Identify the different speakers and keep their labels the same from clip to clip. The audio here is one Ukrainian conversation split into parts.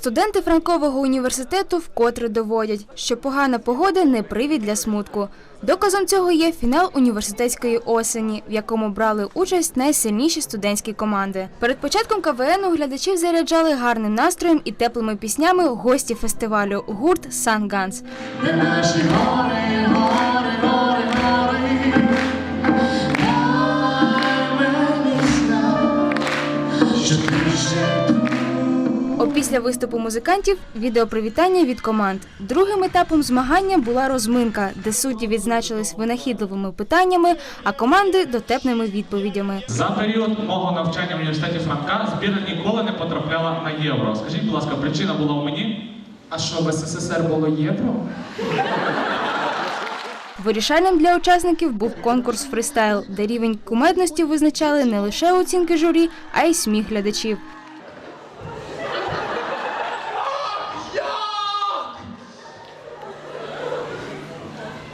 Speaker 1: Студенти Франкового університету вкотре доводять, що погана погода не привід для смутку. Доказом цього є фінал університетської осені, в якому брали участь найсильніші студентські команди. Перед початком КВНу глядачів заряджали гарним настроєм і теплими піснями гості фестивалю гурт Санганс.
Speaker 2: Наші гори,
Speaker 1: Опісля виступу музикантів відеопривітання від команд. Другим етапом змагання була розминка, де судді відзначились винахідливими питаннями, а команди дотепними відповідями.
Speaker 3: За період мого навчання в університеті Франка збірна ніколи не потрапляла на євро. Скажіть, будь ласка, причина була у мені?
Speaker 4: А що в СССР було євро?
Speaker 1: Вирішальним для учасників був конкурс фристайл, де рівень кумедності визначали не лише оцінки журі, а й сміх глядачів.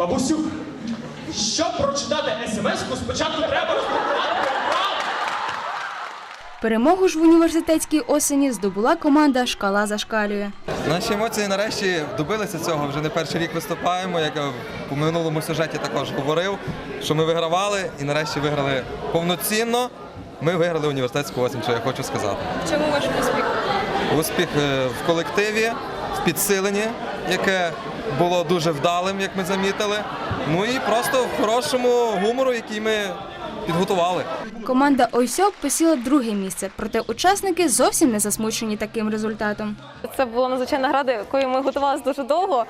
Speaker 5: Бабусю, щоб прочитати смс-ку, спочатку треба розпакувати.
Speaker 1: Перемогу ж в університетській осені здобула команда Шкала зашкалює.
Speaker 6: Наші емоції нарешті добилися цього. Вже не перший рік виступаємо. Як я у минулому сюжеті також говорив, що ми вигравали і нарешті виграли повноцінно. Ми виграли університетську осінь, що я хочу сказати.
Speaker 1: В Чому ваш успіх?
Speaker 6: Успіх е, в колективі, в підсиленні, яке було дуже вдалим, як ми замітили. Ну і просто в хорошому гумору, який ми підготували.
Speaker 1: Команда Ойсьоп посіла друге місце, проте учасники зовсім не засмучені таким результатом.
Speaker 7: Це була надзвичайна гра, до якої ми готувалися дуже довго.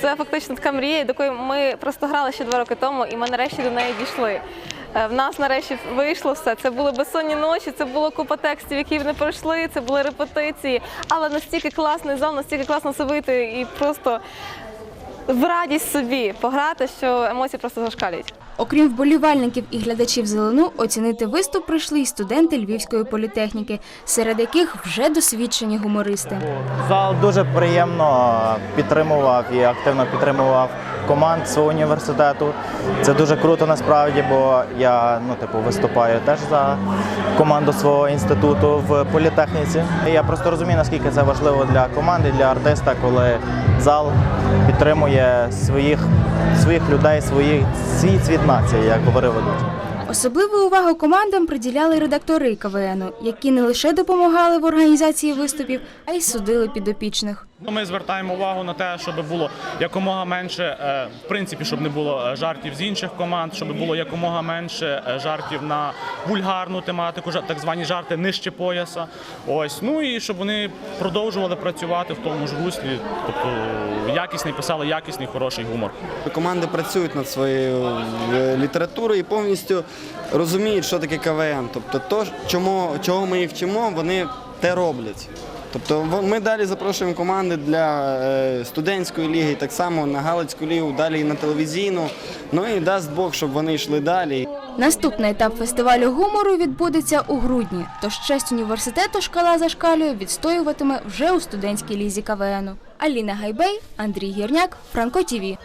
Speaker 7: Це фактично така мрія, до якої ми просто грали ще два роки тому, і ми нарешті до неї дійшли. Е, В нас нарешті вийшло все. Це були безсонні ночі, це було купа текстів, які не пройшли, це були репетиції. Але настільки класний зал, настільки класно це вийти і просто в радість собі пограти, що емоції просто зашкалюють.
Speaker 1: Окрім вболівальників і глядачів зелену, оцінити виступ прийшли й студенти Львівської політехніки, серед яких вже досвідчені гумористи.
Speaker 8: Зал дуже приємно підтримував і активно підтримував команд свого університету. Це дуже круто насправді, бо я ну, типу, виступаю теж за команду свого інституту в політехніці. Я просто розумію, наскільки це важливо для команди, для артиста, коли зал підтримує своїх, своїх людей, свої, свій цвіт нації, як говорив ведучий.
Speaker 1: Особливу увагу командам приділяли редактори КВНу, які не лише допомагали в організації виступів, а й судили підопічних.
Speaker 3: Ми звертаємо увагу на те, щоб було якомога менше, е, в принципі, щоб не було е, жартів з інших команд, щоб було якомога менше е, жартів на вульгарну тематику, так звані жарти нижче пояса. Ось ну і щоб вони продовжували працювати в тому ж руслі, тобто якісний писали якісний хороший гумор.
Speaker 9: Команди працюють над своєю літературою і повністю розуміють, що таке КВН. Тобто, то, чому, чого ми їх вчимо, вони те роблять. Тобто ми далі запрошуємо команди для е, студентської ліги, так само на Галицьку лігу, далі і на телевізійну. Ну і дасть Бог, щоб вони йшли далі.
Speaker 1: Наступний етап фестивалю гумору відбудеться у грудні, тож честь університету шкала зашкалює відстоюватиме вже у студентській лізі КВНу. Аліна Гайбей, Андрій Гірняк, Франко ТІВІ.